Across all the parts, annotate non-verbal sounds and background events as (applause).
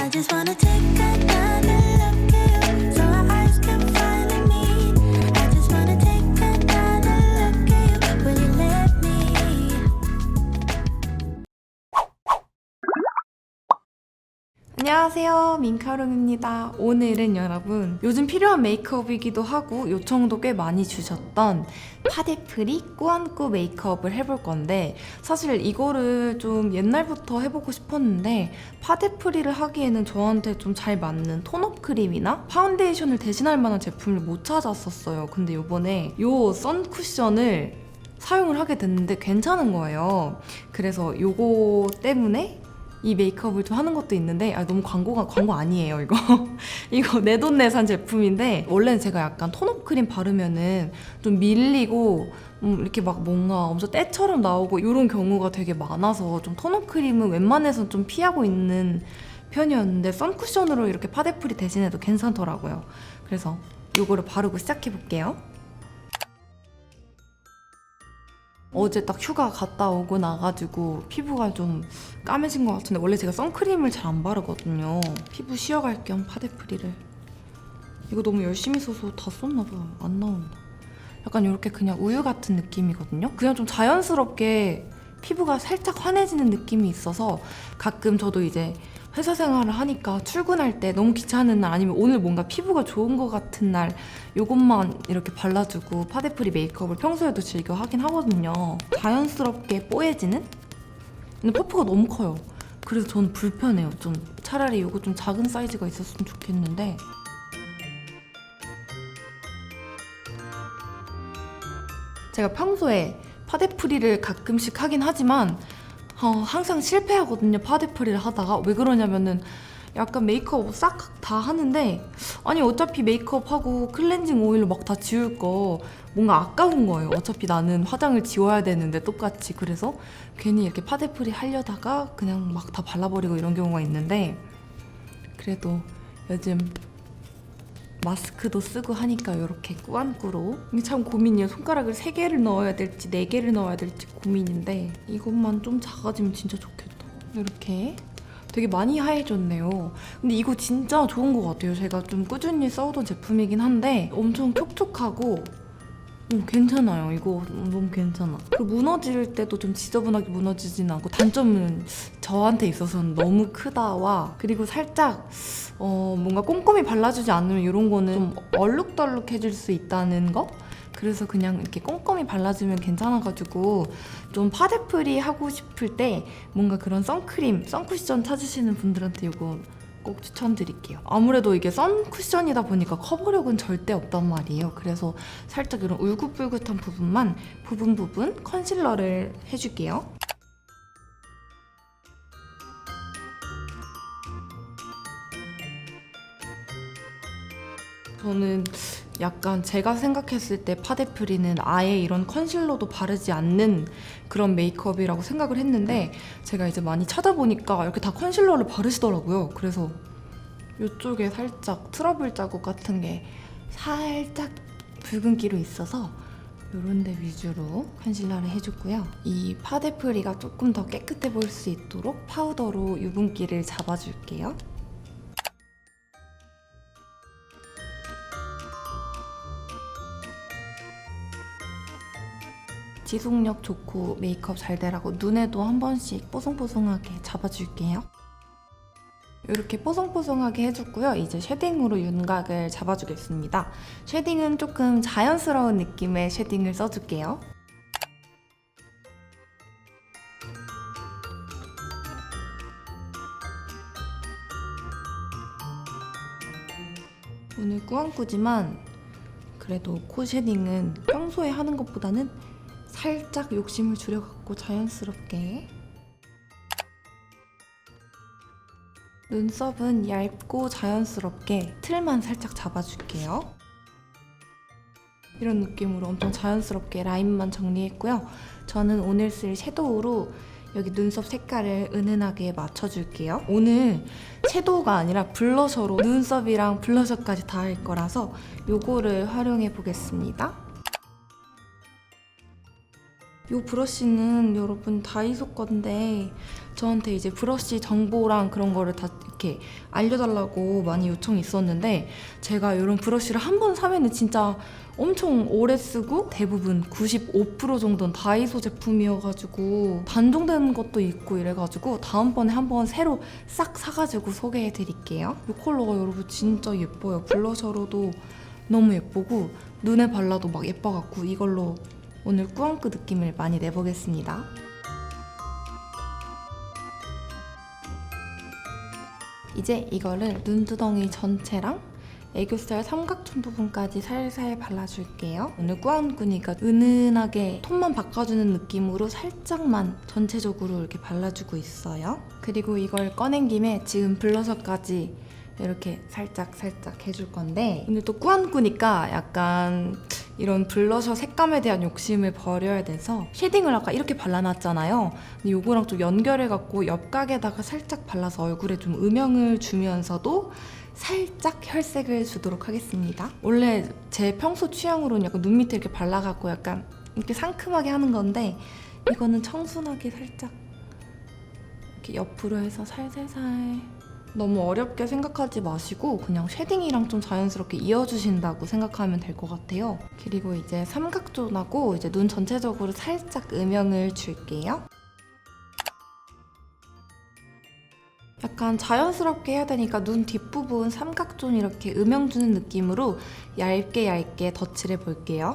I just wanna take another 안녕하세요. 민카룸입니다. 오늘은 여러분 요즘 필요한 메이크업이기도 하고 요청도 꽤 많이 주셨던 파데프리 꾸안꾸 메이크업을 해볼 건데 사실 이거를 좀 옛날부터 해보고 싶었는데 파데프리를 하기에는 저한테 좀 잘 맞는 톤업 크림이나 파운데이션을 대신할 만한 제품을 못 찾았었어요. 근데 요번에 요 선쿠션을 사용을 하게 됐는데 괜찮은 거예요. 그래서 요거 때문에 이 메이크업을 좀 하는 것도 있는데 아, 너무 광고가 광고 아니에요 이거. (laughs) 이거 내 돈 내산 제품인데 원래는 제가 약간 톤업 크림 바르면은 좀 밀리고 음, 이렇게 막 뭔가 엄청 때처럼 나오고 이런 경우가 되게 많아서 좀 톤업 크림은 웬만해서 좀 피하고 있는 편이었는데 선쿠션으로 이렇게 파데프리 대신해도 괜찮더라고요. 그래서 이거를 바르고 시작해 볼게요 어제 딱 휴가 갔다 오고 나가지고 피부가 좀 까매진 것 같은데 원래 제가 선크림을 잘 안 바르거든요. 피부 쉬어갈 겸 파데프리를. 이거 너무 열심히 써서 다 썼나 봐요. 안 나온다. 약간 이렇게 그냥 우유 같은 느낌이거든요. 그냥 좀 자연스럽게 피부가 살짝 환해지는 느낌이 있어서 가끔 저도 이제 회사 생활을 하니까 출근할 때 너무 귀찮은 날 아니면 오늘 뭔가 피부가 좋은 것 같은 날 요것만 이렇게 발라주고 파데프리 메이크업을 평소에도 즐겨 하긴 하거든요. 자연스럽게 뽀얘지는? 근데 퍼프가 너무 커요. 그래서 저는 불편해요. 좀 차라리 요거 좀 작은 사이즈가 있었으면 좋겠는데 제가 평소에 파데프리를 가끔씩 하긴 하지만 어, 항상 실패하거든요. 파데프리를 하다가 왜 그러냐면은 약간 메이크업 싹 다 하는데 아니 어차피 메이크업 하고 클렌징 오일로 막 다 지울 거 뭔가 아까운 거예요. 어차피 나는 화장을 지워야 되는데 똑같이 그래서 괜히 이렇게 파데프리 하려다가 그냥 막 다 발라버리고 이런 경우가 있는데 그래도 요즘 마스크도 쓰고 하니까 이렇게 꾸안꾸로. 이게 참 고민이에요. 손가락을 3개를 넣어야 될지 4개를 넣어야 될지 고민인데 이것만 좀 작아지면 진짜 좋겠다. 이렇게. 되게 많이 하얘졌네요. 근데 이거 진짜 좋은 것 같아요. 제가 좀 꾸준히 써오던 제품이긴 한데 엄청 촉촉하고 음, 괜찮아요. 이거 너무 괜찮아. 그 무너질 때도 좀 지저분하게 무너지진 않고 단점은 저한테 있어서는 너무 크다와 그리고 살짝 어, 뭔가 꼼꼼히 발라주지 않으면 이런 거는 좀 얼룩덜룩해질 수 있다는 거? 그래서 그냥 이렇게 꼼꼼히 발라주면 괜찮아가지고 좀 파데프리 하고 싶을 때 뭔가 그런 선크림, 선쿠션 찾으시는 분들한테 이거 꼭 추천드릴게요. 아무래도 이게 선쿠션이다 보니까 커버력은 절대 없단 말이에요. 그래서 살짝 이런 울긋불긋한 부분만 부분 부분 컨실러를 해줄게요. 저는 약간 제가 생각했을 때 파데프리는 아예 이런 컨실러도 바르지 않는 그런 메이크업이라고 생각을 했는데 제가 이제 많이 찾아보니까 이렇게 다 컨실러를 바르시더라고요. 그래서 이쪽에 살짝 트러블 자국 같은 게 살짝 붉은기로 있어서 이런 데 위주로 컨실러를 해줬고요. 이 파데프리가 조금 더 깨끗해 보일 수 있도록 파우더로 유분기를 잡아줄게요. 지속력 좋고 메이크업 잘 되라고 눈에도 한 번씩 뽀송뽀송하게 잡아줄게요. 이렇게 뽀송뽀송하게 해줬고요. 이제 쉐딩으로 윤곽을 잡아주겠습니다. 쉐딩은 조금 자연스러운 느낌의 쉐딩을 써줄게요. 오늘 꾸안꾸지만 그래도 코 쉐딩은 평소에 하는 것보다는 살짝 욕심을 줄여갖고 자연스럽게 눈썹은 얇고 자연스럽게 틀만 살짝 잡아줄게요. 이런 느낌으로 엄청 자연스럽게 라인만 정리했고요. 저는 오늘 쓸 섀도우로 여기 눈썹 색깔을 은은하게 맞춰줄게요. 오늘 섀도우가 아니라 블러셔로 눈썹이랑 블러셔까지 다 할 거라서 요거를 활용해 보겠습니다. 이 브러쉬는 여러분 다이소 건데 저한테 이제 브러쉬 정보랑 그런 거를 다 이렇게 알려달라고 많이 요청이 있었는데 제가 이런 브러쉬를 한 번 사면은 진짜 엄청 오래 쓰고 대부분 95% 정도는 다이소 제품이어가지고 단종되는 것도 있고 이래가지고 다음번에 한번 새로 싹 사가지고 소개해드릴게요. 이 컬러가 여러분 진짜 예뻐요. 블러셔로도 너무 예쁘고 눈에 발라도 막 예뻐갖고 이걸로 오늘 꾸안꾸 느낌을 많이 내보겠습니다. 이제 이거를 눈두덩이 전체랑 애교살 삼각존 부분까지 살살 발라줄게요. 오늘 꾸안꾸니까 은은하게 톤만 바꿔주는 느낌으로 살짝만 전체적으로 이렇게 발라주고 있어요. 그리고 이걸 꺼낸 김에 지금 블러셔까지 이렇게 살짝 살짝 해줄 건데 오늘 또 꾸안꾸니까 약간 이런 블러셔 색감에 대한 욕심을 버려야 돼서 쉐딩을 아까 이렇게 발라놨잖아요. 근데 요거랑 좀 연결해갖고 옆각에다가 살짝 발라서 얼굴에 좀 음영을 주면서도 살짝 혈색을 주도록 하겠습니다. 원래 제 평소 취향으로는 약간 눈 밑에 이렇게 발라갖고 약간 이렇게 상큼하게 하는 건데 이거는 청순하게 살짝 이렇게 옆으로 해서 살살살 너무 어렵게 생각하지 마시고 그냥 쉐딩이랑 좀 자연스럽게 이어주신다고 생각하면 될 것 같아요. 그리고 이제 삼각존하고 이제 눈 전체적으로 살짝 음영을 줄게요. 약간 자연스럽게 해야 되니까 눈 뒷부분 삼각존 이렇게 음영 주는 느낌으로 얇게 얇게 덧칠해 볼게요.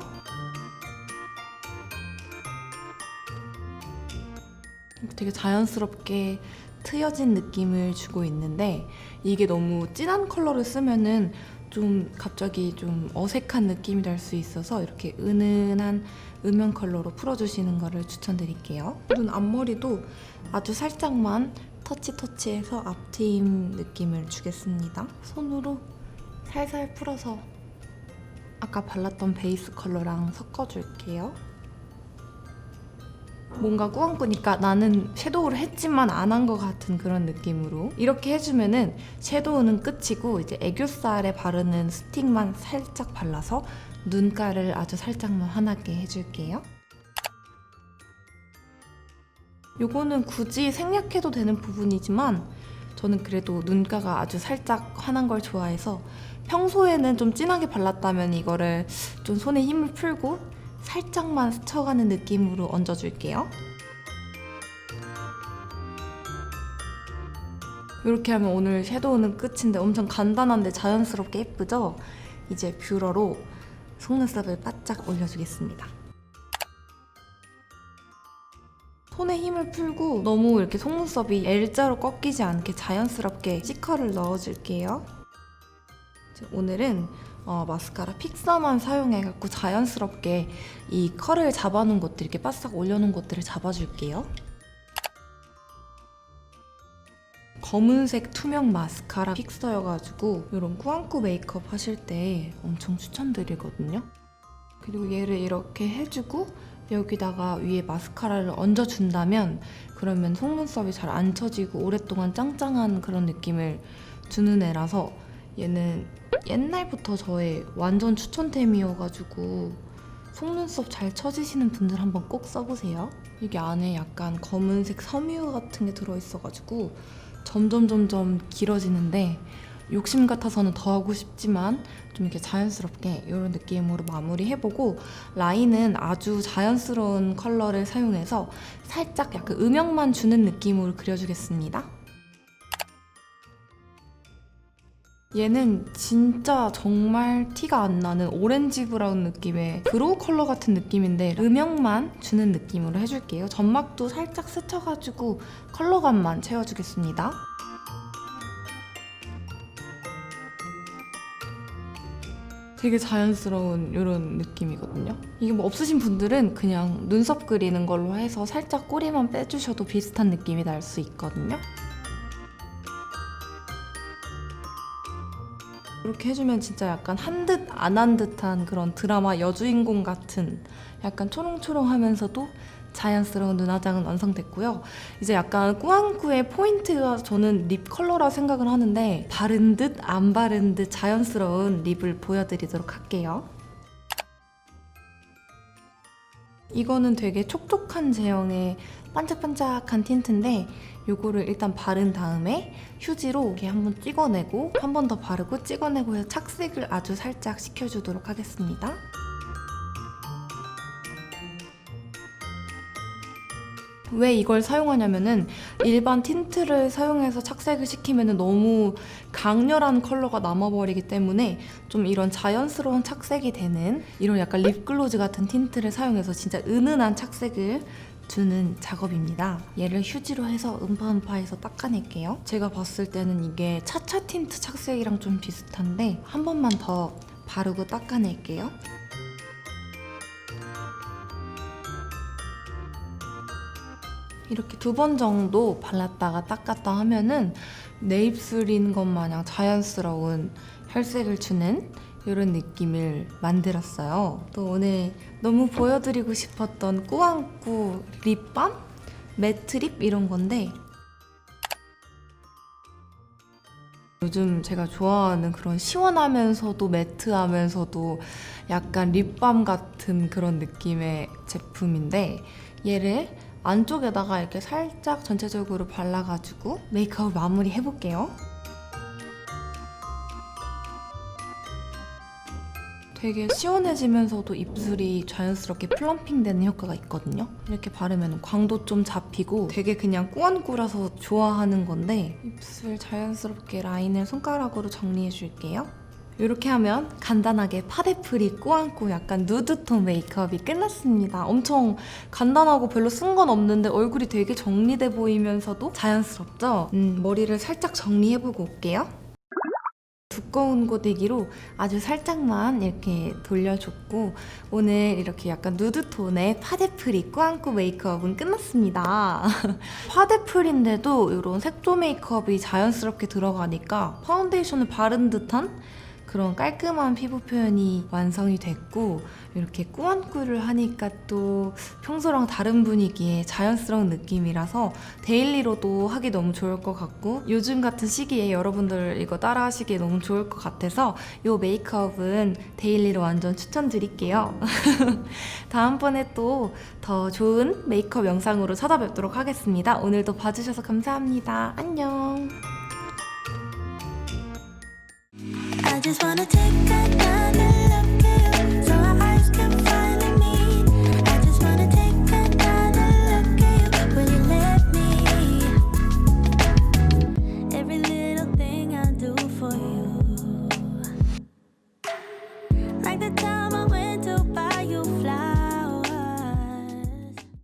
되게 자연스럽게 트여진 느낌을 주고 있는데 이게 너무 진한 컬러를 쓰면은 좀 갑자기 좀 어색한 느낌이 날 수 있어서 이렇게 은은한 음영 컬러로 풀어주시는 거를 추천드릴게요. 눈 앞머리도 아주 살짝만 터치 터치해서 앞트임 느낌을 주겠습니다. 손으로 살살 풀어서 아까 발랐던 베이스 컬러랑 섞어줄게요. 뭔가 꾸안꾸니까 나는 섀도우를 했지만 안 한 것 같은 그런 느낌으로 이렇게 해주면은 섀도우는 끝이고 이제 애교살에 바르는 스틱만 살짝 발라서 눈가를 아주 살짝만 환하게 해줄게요. 요거는 굳이 생략해도 되는 부분이지만 저는 그래도 눈가가 아주 살짝 환한 걸 좋아해서 평소에는 좀 진하게 발랐다면 이거를 좀 손에 힘을 풀고 살짝만 스쳐가는 느낌으로 얹어줄게요. 이렇게 하면 오늘 섀도우는 끝인데 엄청 간단한데 자연스럽게 예쁘죠? 이제 뷰러로 속눈썹을 바짝 올려주겠습니다. 손에 힘을 풀고 너무 이렇게 속눈썹이 L자로 꺾이지 않게 자연스럽게 C컬을 넣어줄게요. 오늘은 어, 마스카라 픽서만 사용해갖고 자연스럽게 이 컬을 잡아놓은 것들 이렇게 바싹 올려놓은 것들을 잡아줄게요. 검은색 투명 마스카라 픽서여가지고 이런 꾸안꾸 메이크업 하실 때 엄청 추천드리거든요. 그리고 얘를 이렇게 해주고 여기다가 위에 마스카라를 얹어준다면 그러면 속눈썹이 잘 안 처지고 오랫동안 짱짱한 그런 느낌을 주는 애라서 얘는 옛날부터 저의 완전 추천템이어가지고 속눈썹 잘 처지시는 분들 한번 꼭 써보세요. 이게 안에 약간 검은색 섬유 같은 게 들어있어가지고 점점 점점 길어지는데 욕심 같아서는 더 하고 싶지만 좀 이렇게 자연스럽게 이런 느낌으로 마무리해보고 라인은 아주 자연스러운 컬러를 사용해서 살짝 약간 음영만 주는 느낌으로 그려주겠습니다. 얘는 진짜 정말 티가 안 나는 오렌지 브라운 느낌의 브로우 컬러 같은 느낌인데 음영만 주는 느낌으로 해줄게요. 점막도 살짝 스쳐가지고 컬러감만 채워주겠습니다. 되게 자연스러운 이런 느낌이거든요. 이게 뭐 없으신 분들은 그냥 눈썹 그리는 걸로 해서 살짝 꼬리만 빼주셔도 비슷한 느낌이 날 수 있거든요. 이렇게 해주면 진짜 약간 한 듯 안 한 듯한 그런 드라마 여주인공 같은 약간 초롱초롱하면서도 자연스러운 눈화장은 완성됐고요. 이제 약간 꾸안꾸의 포인트가 저는 립 컬러라 생각을 하는데 바른 듯 안 바른 듯 자연스러운 립을 보여드리도록 할게요. 이거는 되게 촉촉한 제형의 반짝반짝한 틴트인데 요거를 일단 바른 다음에 휴지로 이렇게 한번 찍어내고 한 번 더 바르고 찍어내고 해서 착색을 아주 살짝 시켜주도록 하겠습니다. 왜 이걸 사용하냐면은 일반 틴트를 사용해서 착색을 시키면 너무 강렬한 컬러가 남아버리기 때문에 좀 이런 자연스러운 착색이 되는 이런 약간 립글로즈 같은 틴트를 사용해서 진짜 은은한 착색을 주는 작업입니다. 얘를 휴지로 해서 음파음파해서 닦아낼게요. 제가 봤을 때는 이게 차차 틴트 착색이랑 좀 비슷한데 한 번만 더 바르고 닦아낼게요. 이렇게 두 번 정도 발랐다가 닦았다 하면은 내 입술인 것 마냥 자연스러운 혈색을 주는 이런 느낌을 만들었어요. 또 오늘 너무 보여드리고 싶었던 꾸안꾸 립밤? 매트립 이런 건데 요즘 제가 좋아하는 그런 시원하면서도 매트하면서도 약간 립밤 같은 그런 느낌의 제품인데 얘를 안쪽에다가 이렇게 살짝 전체적으로 발라가지고 메이크업 마무리 해볼게요. 되게 시원해지면서도 입술이 자연스럽게 플럼핑 되는 효과가 있거든요. 이렇게 바르면 광도 좀 잡히고 되게 그냥 꾸안꾸라서 좋아하는 건데 입술 자연스럽게 라인을 손가락으로 정리해 줄게요. 이렇게 하면 간단하게 파데프리 꾸안꾸 약간 누드톤 메이크업이 끝났습니다. 엄청 간단하고 별로 쓴 건 없는데 얼굴이 되게 정리돼 보이면서도 자연스럽죠? 음, 머리를 살짝 정리해보고 올게요. 두꺼운 고데기로 아주 살짝만 이렇게 돌려줬고 오늘 이렇게 약간 누드톤의 파데프리 꾸안꾸 메이크업은 끝났습니다. (laughs) 파데프리인데도 이런 색조 메이크업이 자연스럽게 들어가니까 파운데이션을 바른 듯한 그런 깔끔한 피부 표현이 완성이 됐고 이렇게 꾸안꾸를 하니까 또 평소랑 다른 분위기의 자연스러운 느낌이라서 데일리로도 하기 너무 좋을 것 같고 요즘 같은 시기에 여러분들 이거 따라 하시기에 너무 좋을 것 같아서 이 메이크업은 데일리로 완전 추천드릴게요. (laughs) 다음번에 또 더 좋은 메이크업 영상으로 찾아뵙도록 하겠습니다. 오늘도 봐주셔서 감사합니다. 안녕. Just wanna take another